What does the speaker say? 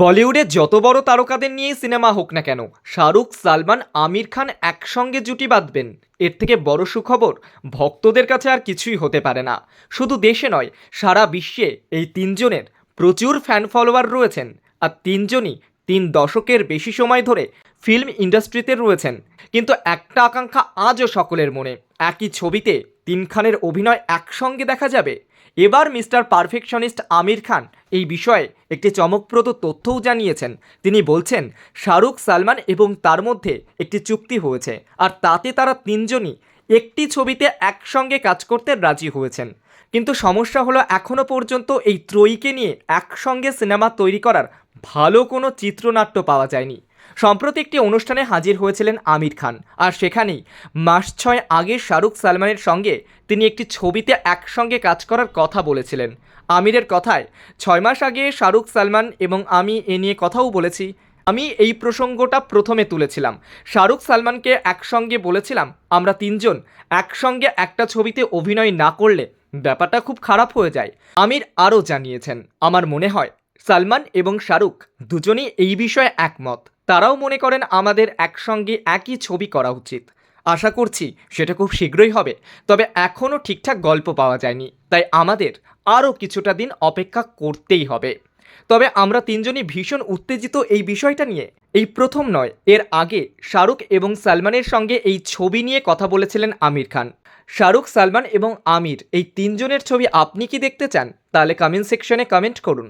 বলিউডে যত বড় তারকাদের নিয়ে সিনেমা হোক না কেন, শাহরুখ, সালমান, আমির খান একসঙ্গে জুটি বাঁধবেন। এর থেকে বড় সুখবর, ভক্তদের কাছে আর কিছুই হতে পারে না। শুধু দেশে নয়, সারা বিশ্বে এই তিনজনের প্রচুর ফ্যান ফলোয়ার রয়েছেন আর তিনজনই তিন দশকের বেশি সময় ধরে ফিল্ম ইন্ডাস্ট্রিতে রয়েছেন। কিন্তু একটা আকাঙ্ক্ষা আজও সকলের মনে, একই ছবিতে তিন খানের অভিনয় একসঙ্গে দেখা যাবে। এবার মিস্টার পারফেকশনিস্ট আমির খান এই বিষয়ে একটি চমকপ্রদ তথ্যও জানিয়েছেন। তিনি বলছেন, শাহরুখ, সালমান এবং তার মধ্যে একটি চুক্তি হয়েছে আর তাতে তারা তিনজনই একটি ছবিতে একসঙ্গে কাজ করতে রাজি হয়েছেন। কিন্তু সমস্যা হলো এখনও পর্যন্ত এই ত্রয়ীকে নিয়ে একসঙ্গে সিনেমা তৈরি করার ভালো কোনো চিত্রনাট্য পাওয়া যায়নি। সম্প্রতি একটি অনুষ্ঠানে হাজির হয়েছিলেন আমির খান। আর সেখানেই মাস ছয় আগে শাহরুখ সালমানের সঙ্গে তিনি একটি ছবিতে একসঙ্গে কাজ করার কথা বলেছিলেন। আমিরের কথায়, ছয় মাস আগে শাহরুখ সালমান এবং আমি এ নিয়ে কথাও বলেছি। আমি এই প্রসঙ্গটা প্রথমে তুলেছিলাম। শাহরুখ সালমানকে একসঙ্গে বলেছিলাম, আমরা তিনজন একসঙ্গে একটা ছবিতে অভিনয় না করলে ব্যাপারটা খুব খারাপ হয়ে যায়। আমির আরও জানিয়েছেন, আমার মনে হয় সালমান এবং শাহরুখ দুজনেই এই বিষয়ে একমত। তারাও মনে করেন আমাদের একসঙ্গে একই ছবি করা উচিত। আশা করছি সেটা খুব শীঘ্রই হবে, তবে এখনও ঠিকঠাক গল্প পাওয়া যায়নি, তাই আমাদের আরও কিছুটা দিন অপেক্ষা করতেই হবে। তবে আমরা তিনজনই ভীষণ উত্তেজিত এই বিষয়টা নিয়ে। এই প্রথম নয়, এর আগে শাহরুখ এবং সালমানের সঙ্গে এই ছবি নিয়ে কথা বলেছিলেন আমির খান। শাহরুখ, সালমান এবং আমির, এই তিনজনের ছবি আপনি কি দেখতে চান? তাহলে কমেন্ট সেকশনে কমেন্ট করুন।